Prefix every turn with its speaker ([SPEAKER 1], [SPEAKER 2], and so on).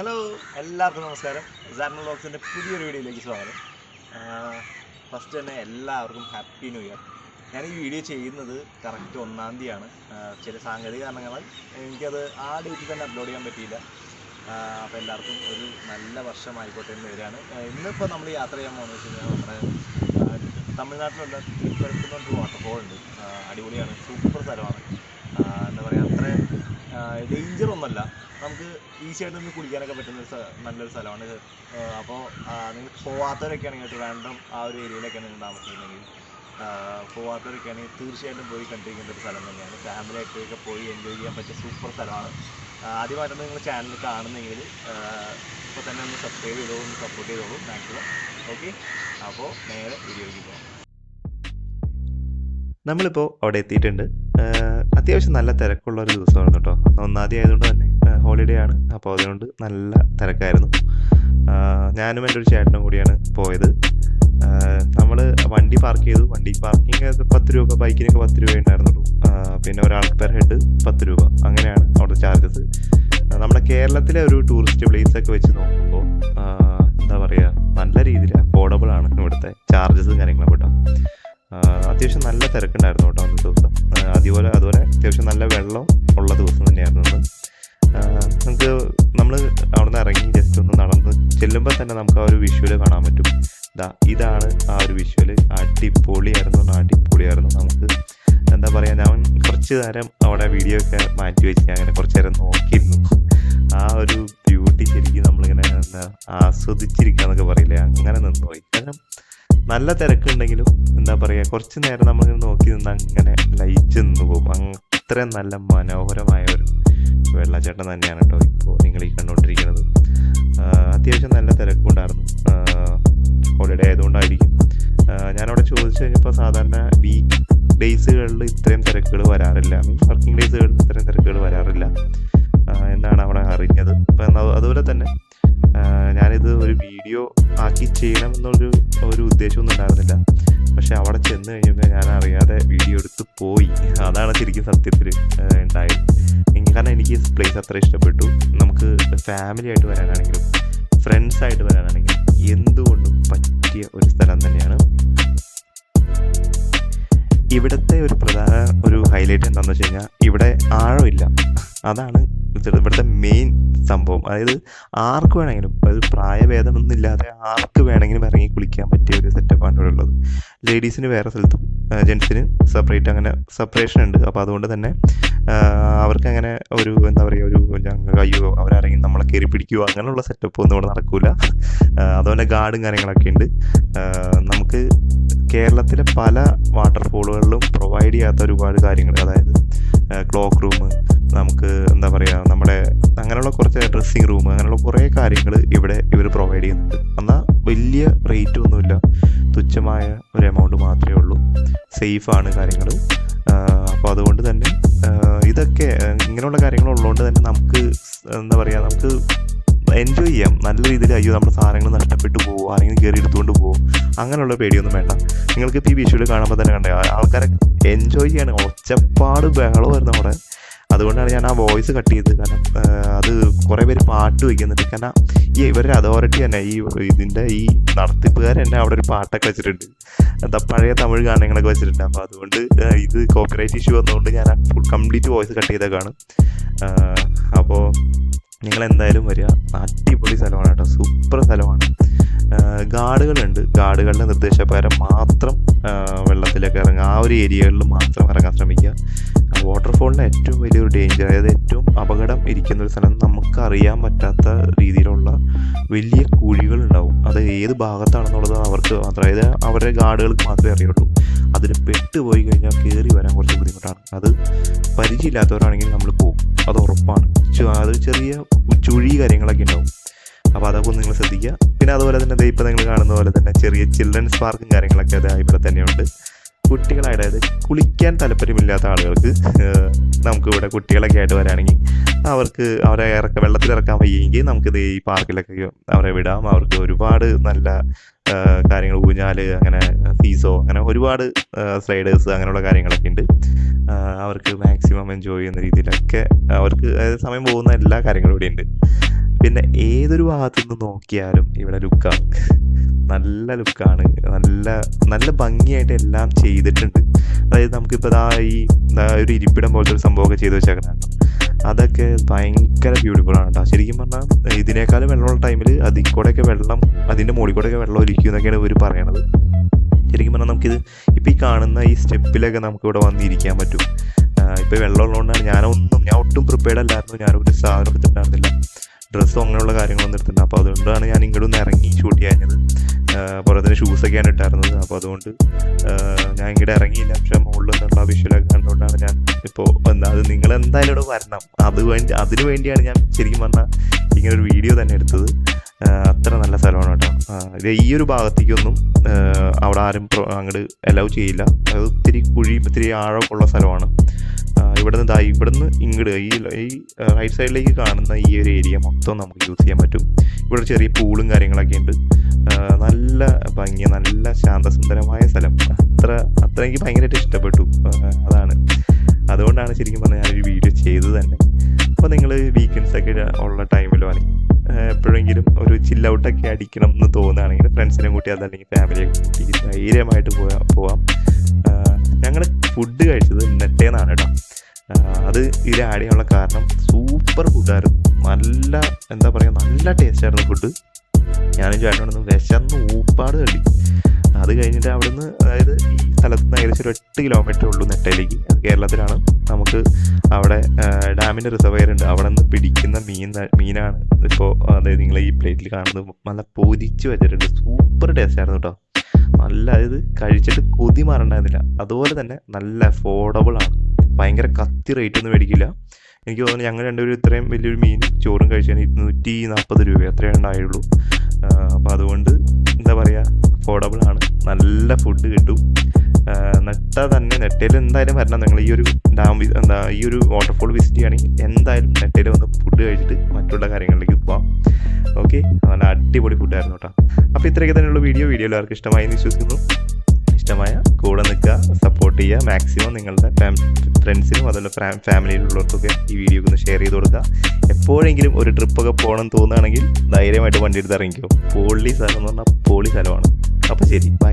[SPEAKER 1] Hello എല്ലാവർക്കും നമസ്കാരം. സാറിന് ബ്ലോഗ്സിന്റെ പുതിയൊരു വീഡിയോയിലേക്ക് സ്വാഗതം. ഫസ്റ്റ് തന്നെ എല്ലാവർക്കും ഹാപ്പി ന്യൂ ഇയർ ഞാൻ ഈ വീഡിയോ ചെയ്യുന്നത് കറക്റ്റ് ഒന്നാം തീയതിയാണ്. ചില സാങ്കേതിക കാരണങ്ങളാൽ എനിക്കത് ആ ഡേറ്റിൽ തന്നെ അപ്ലോഡ് ചെയ്യാൻ പറ്റിയില്ല. അപ്പോൾ എല്ലാവർക്കും ഒരു നല്ല വർഷമായിക്കോട്ടെ എന്ന് വരികയാണ്. ഇന്നിപ്പോൾ നമ്മൾ യാത്ര ചെയ്യാൻ പോകുന്നത് വെച്ച് കഴിഞ്ഞാൽ നമ്മുടെ തമിഴ്നാട്ടിലുള്ള തിരുപ്പരത്ത് എന്ന് വാട്ടർഫോൾ ഉണ്ട്. അടിപൊളിയാണ് സൂപ്പർ സ്ഥലമാണ്. എന്താ പറയുക അത്ര ഡേഞ്ചർ ഒന്നുമല്ല. നമുക്ക് ഈസി ആയിട്ട് ഒന്ന് കുളിക്കാനൊക്കെ പറ്റുന്ന നല്ലൊരു സ്ഥലമാണ് അപ്പോൾ നിങ്ങൾ പോവാത്തവരൊക്കെ ആണെങ്കിൽ ട്രിവാൻഡ്രം ആ ഒരു ഏരിയയിലൊക്കെ നിങ്ങൾ താമസിക്കുന്നെങ്കിൽ ആ, പോവാത്തവരൊക്കെ ആണെങ്കിൽ തീർച്ചയായിട്ടും പോയി കണ്ടിരിക്കേണ്ട ഒരു സ്ഥലം തന്നെയാണ്. ഫാമിലി ആയിട്ടൊക്കെ പോയി എൻജോയ് ചെയ്യാൻ പറ്റിയ സൂപ്പർ സ്ഥലമാണ്. ആദ്യമായിട്ടാണ് നിങ്ങൾ ചാനൽ കാണുന്നെങ്കിൽ ഇപ്പോൾ തന്നെ ഒന്ന് സബ്സ്ക്രൈബ് ചെയ്തോളൂ ഒന്ന് സപ്പോർട്ട് ചെയ്തോളൂ മാക്സിമം ഓക്കെ അപ്പോൾ നേരെ വീഡിയോയിലേക്ക് പോകാം.
[SPEAKER 2] നമ്മളിപ്പോൾ അവിടെ എത്തിയിട്ടുണ്ട്. അത്യാവശ്യം നല്ല തിരക്കുള്ള ഒരു ദിവസമാണ് കേട്ടോ. അന്ന് ഒന്നാദ്യം ആയതുകൊണ്ട് തന്നെ ഹോളിഡേ ആണ്. അപ്പോൾ അതുകൊണ്ട് നല്ല തിരക്കായിരുന്നു. ഞാനും എന്റെ ഒരു ചേട്ടനും കൂടിയാണ് പോയത്. നമ്മൾ വണ്ടി പാർക്ക് ചെയ്തു. വണ്ടി പാർക്കിംഗ് പത്ത് രൂപ ബൈക്കിനൊക്കെ പത്ത് രൂപ ഉണ്ടായിരുന്നുള്ളൂ. പിന്നെ ഒരാൾക്ക് പെർ ഹെഡ് പത്ത് രൂപ. അങ്ങനെയാണ് അവിടെ ചാർജസ് നമ്മുടെ കേരളത്തിലെ ഒരു ടൂറിസ്റ്റ് പ്ലേസ് ഒക്കെ വെച്ച് നോക്കുമ്പോൾ എന്താ പറയുക നല്ല രീതിയിൽ അഫോർഡബിൾ ആണ് ഇവിടുത്തെ ചാർജസും കാര്യങ്ങളൊക്കെ കേട്ടോ. അത്യാവശ്യം നല്ല തിരക്കുണ്ടായിരുന്നു കേട്ടോ അന്നത്തെ ദിവസം. അതുപോലെ അതുപോലെ അത്യാവശ്യം നല്ല വെള്ളം ഉള്ള ദിവസം തന്നെയായിരുന്നു അന്ന്. നമുക്ക് നമ്മൾ അവിടെ നിന്ന് ഇറങ്ങി ജസ്റ്റ് ഒന്ന് നടന്ന് ചെല്ലുമ്പോൾ തന്നെ നമുക്ക് ആ ഒരു വിഷ്വൽ കാണാൻ പറ്റും. ദാ ഇതാണ് ആ ഒരു വിഷ്വൽ അടിപൊളിയായിരുന്നു അടിപൊളിയായിരുന്നു. നമുക്ക് എന്താ പറയുക ഞാൻ കുറച്ച് നേരം അവിടെ വീഡിയോ ഒക്കെ മാറ്റി വെച്ച് ഞാൻ അങ്ങനെ കുറച്ച് നേരം നോക്കിയിരുന്നു. ആ ഒരു ബ്യൂട്ടി ശരിക്കും നമ്മളിങ്ങനെ എന്താ ആസ്വദിച്ചിരിക്കുക എന്നൊക്കെ പറയില്ലേ? അങ്ങനെ നിന്നുപോയി കാരണം നല്ല തിരക്കുണ്ടെങ്കിലും എന്താ പറയുക കുറച്ച് നേരം നമ്മൾ നോക്കി നിന്ന് അങ്ങനെ ലയിച്ച് നിന്ന് പോകും. അത്രയും നല്ല മനോഹരമായ ഒരു വെള്ളച്ചാട്ടം തന്നെയാണ് കേട്ടോ ഇപ്പോൾ നിങ്ങൾ ഈ കണ്ടുകൊണ്ടിരിക്കുന്നത്. അത്യാവശ്യം നല്ല തിരക്കുണ്ടായിരുന്നു. ഹോളിഡേ ആയതുകൊണ്ടായിരിക്കും. ഞാനവിടെ ചോദിച്ചു കഴിഞ്ഞപ്പോൾ സാധാരണ വീക്ക് ഡേയ്സുകളിൽ ഇത്രയും തിരക്കുകൾ വരാറില്ല. മീൻസ് വർക്കിംഗ് ഡേയ്സുകളിൽ ഇത്രയും തിരക്കുകൾ വരാറില്ല. എന്നാണ് അവിടെ അറിഞ്ഞത്? അപ്പം അതുപോലെ തന്നെ ഞാനിത് ഒരു വീഡിയോ ആക്കി ചെയ്യണം എന്നൊരു ഒരു ഉദ്ദേശമൊന്നും ഉണ്ടായിരുന്നില്ല. പക്ഷെ അവിടെ ചെന്ന് കഴിഞ്ഞപ്പോൾ ഞാൻ അറിയാതെ വീഡിയോ എടുത്ത് പോയി. അതാണ് ശരിക്കും സത്യത്തിൽ ഉണ്ടായത്. എനിക്ക് കാരണം എനിക്ക് പ്ലേസ് അത്ര ഇഷ്ടപ്പെട്ടു. നമുക്ക് ഫാമിലി ആയിട്ട് വരാനാണെങ്കിലും ഫ്രണ്ട്സ് ആയിട്ട് വരാനാണെങ്കിലും എന്തുകൊണ്ടും പറ്റിയ ഒരു സ്ഥലം തന്നെയാണ് ഇവിടുത്തെ ഒരു പ്രധാന ഒരു ഹൈലൈറ്റ് എന്താണെന്ന് വെച്ച് കഴിഞ്ഞാൽ ഇവിടെ ആഴമില്ല. അതാണ് ഇവിടുത്തെ മെയിൻ സംഭവം. അതായത് ആർക്ക് വേണമെങ്കിലും അതായത് പ്രായഭേദമൊന്നും ഇല്ലാതെ ആർക്ക് വേണമെങ്കിലും ഇറങ്ങി കുളിക്കാൻ പറ്റിയ ഒരു സെറ്റപ്പാണ് ഇവിടെ ഉള്ളത്. ലേഡീസിന് വേറെ സ്ഥലത്തും ജെൻസിന് സെപ്പറേറ്റ് അങ്ങനെ സെപ്പറേഷൻ ഉണ്ട്. അപ്പോൾ അതുകൊണ്ട് തന്നെ അവർക്ക് അങ്ങനെ ഒരു എന്താ പറയുക ഒരു കയ്യോ അവരിറങ്ങി നമ്മളെ കയറി പിടിക്കുകയോ അങ്ങനെയുള്ള സെറ്റപ്പ് ഒന്നും ഇവിടെ നടക്കില്ല അതുപോലെ ഗാർഡും കാര്യങ്ങളൊക്കെ ഉണ്ട്. നമുക്ക് കേരളത്തിലെ പല വാട്ടർഫോളുകളിലും പ്രൊവൈഡ് ചെയ്യാത്ത ഒരുപാട് കാര്യങ്ങൾ. അതായത് ക്ലോക്ക് റൂം നമുക്ക് എന്താ പറയുക നമ്മുടെ അങ്ങനെയുള്ള കുറച്ച് ഡ്രസ്സിങ് റൂം അങ്ങനെയുള്ള കുറേ കാര്യങ്ങൾ ഇവിടെ ഇവർ പ്രൊവൈഡ് ചെയ്യുന്നുണ്ട്. എന്നാൽ വലിയ റേറ്റ് ഒന്നുമില്ല. തുച്ഛമായ ഒരു എമൗണ്ട് മാത്രമേ ഉള്ളൂ. സേഫാണ് കാര്യങ്ങൾ അപ്പോൾ അതുകൊണ്ട് തന്നെ ഇതൊക്കെ ഇങ്ങനെയുള്ള കാര്യങ്ങൾ ഉള്ളതുകൊണ്ട് തന്നെ നമുക്ക് എന്താ പറയുക നമുക്ക് എൻജോയ് ചെയ്യാം. നല്ല രീതിയിൽ അയ്യോ നമ്മുടെ സാധനങ്ങൾ നഷ്ടപ്പെട്ടു പോകുമോ ആരെങ്കിലും കയറി എടുത്തുകൊണ്ട് പോകുമോ അങ്ങനെയുള്ള പേടിയൊന്നും വേണ്ട. നിങ്ങൾക്ക് ഇപ്പോൾ ഈ വിഷുവിൽ കാണുമ്പോൾ തന്നെ കണ്ടേ ആൾക്കാരെ എൻജോയ് ചെയ്യാണ്. ഒച്ചപ്പാട് ബഹളമായിരുന്നു അവിടെ അതുകൊണ്ടാണ് ഞാൻ ആ വോയിസ് കട്ട് ചെയ്തത് കാരണം അത് കുറേ പേര് പാട്ട് വയ്ക്കുന്നുണ്ട് കാരണം ഈ ഇവരുടെ അതോറിറ്റി തന്നെ ഈ ഇതിന്റെ ഈ നടത്തിപ്പുകാർ തന്നെ അവിടെ ഒരു പാട്ടൊക്കെ വെച്ചിട്ടുണ്ട്. എന്താ പഴയ തമിഴ് ഗാനങ്ങളൊക്കെ വെച്ചിട്ടുണ്ട്. അപ്പോൾ അതുകൊണ്ട് ഇത് കോപ്പിറൈറ്റ് ഇഷ്യൂ വന്നതുകൊണ്ട് ഞാൻ ഫുൾ കംപ്ലീറ്റ് വോയിസ് കട്ട് ചെയ്തേക്കാണ് അപ്പോൾ നിങ്ങൾ എന്തായാലും വരിക. അടിപൊളി സ്ഥലമാണ് കേട്ടോ. സൂപ്പർ സ്ഥലമാണ്. ഗാർഡുകളുണ്ട്. ഗാർഡുകളുടെ നിർദ്ദേശപ്രകാരം മാത്രം വെള്ളത്തിലൊക്കെ ഇറങ്ങുക. ആ ഒരു ഏരിയകളിൽ മാത്രം ഇറങ്ങാൻ ശ്രമിക്കുക. വാട്ടർഫോളിന്റെ ഏറ്റവും വലിയൊരു ഡേഞ്ചർ അതായത് ഏറ്റവും അപകടം ഇരിക്കുന്ന ഒരു സ്ഥലം നമുക്ക് അറിയാൻ പറ്റാത്ത രീതിയിലുള്ള വലിയ കുഴികൾ ഉണ്ടാവും അത് ഏത് ഭാഗത്താണെന്നുള്ളത് അവർക്ക് മാത്രം അതായത് അവരുടെ ഗാർഡുകൾക്ക് മാത്രമേ അറിയുള്ളൂ. അതിൽ പെട്ടുപോയി കഴിഞ്ഞാൽ കയറി വരാൻ കുറച്ച് ബുദ്ധിമുട്ടാണ്. അത് പരിചയമില്ലാത്തവരാണെങ്കിൽ നമ്മൾ പോകും. അത് ഉറപ്പാണ്. അത് ചെറിയ ചുഴി കാര്യങ്ങളൊക്കെ ഉണ്ടാവും. അപ്പോൾ അതൊക്കെ നിങ്ങൾ ശ്രദ്ധിക്കുക. പിന്നെ അതുപോലെ തന്നെ ഇപ്പോൾ നിങ്ങൾ കാണുന്ന പോലെ തന്നെ ചെറിയ ചിൽഡ്രൻസ് പാർക്കും കാര്യങ്ങളൊക്കെ അത് ഇവിടെ തന്നെയുണ്ട്. കുട്ടികളെ അതായത് കുളിക്കാൻ താല്പര്യമില്ലാത്ത ആളുകൾക്ക് നമുക്കിവിടെ കുട്ടികളൊക്കെ ആയിട്ട് വരാണെങ്കിൽ അവർക്ക് അവരെ ഇറക്ക വെള്ളത്തിൽ ഇറക്കാൻ വയ്യെങ്കിൽ നമുക്ക് ദേ ഈ പാർക്കിലൊക്കെ അവരെ വിടാം. അവർക്ക് ഒരുപാട് നല്ല കാര്യങ്ങൾ ഊഞ്ഞാൽ അങ്ങനെ ഫീസോ അങ്ങനെ ഒരുപാട് സ്ലൈഡേഴ്സ് അങ്ങനെയുള്ള കാര്യങ്ങളൊക്കെ ഉണ്ട്. അവർക്ക് മാക്സിമം എൻജോയ് ചെയ്യുന്ന രീതിയിലൊക്കെ അവർക്ക് അതായത് സമയം പോകുന്ന എല്ലാ കാര്യങ്ങളും ഇവിടെ ഉണ്ട്. പിന്നെ ഏതൊരു ഭാഗത്തു നിന്ന് നോക്കിയാലും ഇവിടെ ലുക്കാണ് നല്ല ലുക്കാണ് നല്ല നല്ല ഭംഗിയായിട്ട് എല്ലാം ചെയ്തിട്ടുണ്ട്. അതായത് നമുക്കിപ്പോൾ ദാ ഈ ഒരു ഇരിപ്പിടം പോലത്തെ ഒരു സംഭവമൊക്കെ ചെയ്തു വെച്ചേക്കണം അതൊക്കെ ഭയങ്കര ബ്യൂട്ടിഫുൾ ആണ് കേട്ടോ. ശരിക്കും പറഞ്ഞാൽ ഇതിനേക്കാളും വെള്ളമുള്ള ടൈമിൽ അതിൽ കൂടെയൊക്കെ വെള്ളം അതിന്റെ മുകളിൽ കൂടെയൊക്കെ വെള്ളം ഒലിക്കും എന്നൊക്കെയാണ് ഇവർ പറയണത്. ശരിക്കും പറഞ്ഞാൽ നമുക്കിത് ഇപ്പോൾ ഈ കാണുന്ന ഈ സ്റ്റെപ്പിലൊക്കെ നമുക്ക് ഇവിടെ വന്നിരിക്കാൻ പറ്റും. ഇപ്പോൾ വെള്ളം ഉള്ളതുകൊണ്ടാണ് ഞാനൊന്നും ഞാൻ ഒട്ടും പ്രിപ്പയർഡ് അല്ലായിരുന്നു. ഞാനൊരു സാധനം എടുത്തിട്ടുണ്ടായിരുന്നില്ല ഡ്രസ്സും അങ്ങനെയുള്ള കാര്യങ്ങളൊന്നും എടുത്തിട്ടുണ്ട് അപ്പോൾ അതുകൊണ്ടാണ് ഞാൻ ഇങ്ങോട്ട് ഒന്ന് ഇറങ്ങി ഷൂട്ട് ചെയ്യാഞ്ഞത്. പുറത്ത് തന്നെ ഷൂസൊക്കെയാണ് ഇട്ടായിരുന്നത്. അപ്പോൾ അതുകൊണ്ട് ഞാൻ ഇങ്ങോട്ട് ഇറങ്ങിയില്ല. പക്ഷെ മുകളിൽ നിന്നുള്ള വിഷ്വലൊക്കെ കണ്ടുകൊണ്ടാണ് ഞാൻ ഇപ്പോൾ അത് നിങ്ങൾ എന്തായാലും ഇവിടെ വരണം. അത് വേണ്ടി അതിനു വേണ്ടിയാണ് ഞാൻ ശരിക്കും പറഞ്ഞാൽ ഇങ്ങനെ ഒരു വീഡിയോ തന്നെ എടുത്തത്. അത്ര നല്ല സ്ഥലമാണ് കേട്ടോ. ഇത് ഈ ഒരു ഭാഗത്തേക്കൊന്നും അവിടെ ആരും അങ്ങോട്ട് അലൗ ചെയ്യില്ല. അത് ഒത്തിരി കുഴി ഒത്തിരി ആഴമൊക്കെ ഉള്ള സ്ഥലമാണ്. ആ, ഇവിടുന്ന് ദാ നിന്ന് ഇങ്ങോട്ട് ഈ ഈ റൈറ്റ് സൈഡിലേക്ക് കാണുന്ന ഈ ഒരു ഏരിയ മൊത്തം നമുക്ക് യൂസ് ചെയ്യാൻ പറ്റും. ഇവിടെ ചെറിയ പൂളും കാര്യങ്ങളൊക്കെ ഉണ്ട്. നല്ല ഭംഗി നല്ല ശാന്തസുന്ദരമായ സ്ഥലം. അത്ര അത്ര എനിക്ക് ഭയങ്കരമായിട്ട് ഇഷ്ടപ്പെട്ടു. അതാണ്. അതുകൊണ്ടാണ് ശരിക്കും പറഞ്ഞാൽ ഞാനൊരു വീഡിയോ ചെയ്തത് തന്നെ. അപ്പോൾ നിങ്ങൾ വീക്കെൻഡ്സ് ഒക്കെ ഉള്ള ടൈമിലോ അല്ലെങ്കിൽ എപ്പോഴെങ്കിലും ഒരു ചില്ല ഔട്ടൊക്കെ അടിക്കണം എന്ന് തോന്നുകയാണെങ്കിൽ ഫ്രണ്ട്സിനെ കൂട്ടി അതല്ലെങ്കിൽ ഫാമിലിയെ കൂട്ടി ധൈര്യമായിട്ട് പോവാം പോവാം. ഞങ്ങൾ ഫുഡ് കഴിച്ചത് ഇന്നത്തേന്നാണ് കേട്ടോ. അത് ഇതിൽ ആഡ് ചെയ്യാനുള്ള കാരണം സൂപ്പർ ഫുഡായിരുന്നു നല്ല എന്താ പറയുക നല്ല ടേസ്റ്റ് ആയിരുന്നു ഫുഡ് ഞാനും ചേട്ടനോടൊന്ന് വിശന്ന് ഊപ്പാട് തള്ളി അത് കഴിഞ്ഞിട്ട് അവിടുന്ന് അതായത് ഈ സ്ഥലത്ത് നിന്ന് ഏകദേശം ഒരു എട്ട് കിലോമീറ്റർ ഉള്ളൂ നെട്ടയിലേക്ക്. അത് കേരളത്തിലാണ്. നമുക്ക് അവിടെ ഡാമിന്റെ റിസർവെയർ ഉണ്ട്. അവിടെ നിന്ന് പിടിക്കുന്ന മീൻ മീനാണ്. ഇപ്പോൾ അതായത് നിങ്ങൾ ഈ പ്ലേറ്റിൽ കാണുന്നത്. നല്ല പൊരിച്ച് വെച്ചിട്ടുണ്ട്. സൂപ്പർ ടേസ്റ്റ് ആയിരുന്നു കേട്ടോ. നല്ല അതായത് കഴിച്ചിട്ട് കൊതി മാറണ്ടായിരുന്നില്ല. അതുപോലെ തന്നെ നല്ല അഫോർഡബിൾ ആണ്. ഭയങ്കര കത്തി റേറ്റ് ഒന്നും മേടിക്കില്ല. എനിക്ക് തോന്നുന്നു ഞങ്ങൾ രണ്ടുപേരും ഇത്രയും വലിയൊരു മീൻ ചോറും കഴിച്ചാൽ ഇരുന്നൂറ്റി നാൽപ്പത് രൂപ അത്രയേ ഉണ്ടായുള്ളൂ. അപ്പോൾ അതുകൊണ്ട് എന്താ പറയുക അഫോർഡബിൾ ആണ്. നല്ല ഫുഡ് കിട്ടും. നെട്ട തന്നെ നെട്ടയിൽ എന്തായാലും വരണം. നിങ്ങൾ ഈ ഒരു ഡാം എന്താ ഈ ഒരു വാട്ടർഫോൾ വിസിറ്റ് ചെയ്യുകയാണെങ്കിൽ എന്തായാലും നെട്ടയിൽ വന്ന് ഫുഡ് കഴിച്ചിട്ട് മറ്റുള്ള കാര്യങ്ങളിലേക്ക് പോവാം. ഓക്കെ നല്ല അടിപൊളി ഫുഡായിരുന്നു കേട്ടോ. അപ്പോൾ ഇത്രയൊക്കെ തന്നെയുള്ള വീഡിയോ വീഡിയോ എല്ലാവർക്കും ഇഷ്ടമായി എന്ന് വിശ്വസിക്കുന്നു. ഇഷ്ടമായ കൂടെ നിൽക്കുക സപ്പോർട്ട് ചെയ്യുക. മാക്സിമം നിങ്ങളുടെ ഫ്രണ്ട്സിനും അതുപോലെ ഫാമിലിയിലുള്ളവർക്കൊക്കെ ഈ വീഡിയോ ഒന്ന് ഷെയർ ചെയ്ത് കൊടുക്കുക. എപ്പോഴെങ്കിലും ഒരു ട്രിപ്പൊക്കെ പോകണം തോന്നുകയാണെങ്കിൽ ധൈര്യമായിട്ട് വണ്ടി എടുത്ത് ഇറങ്ങിക്കോ. പോളി സ്ഥലം എന്ന് പറഞ്ഞാൽ പോളി സ്ഥലമാണ്. เอาไปเสียทิ้งไ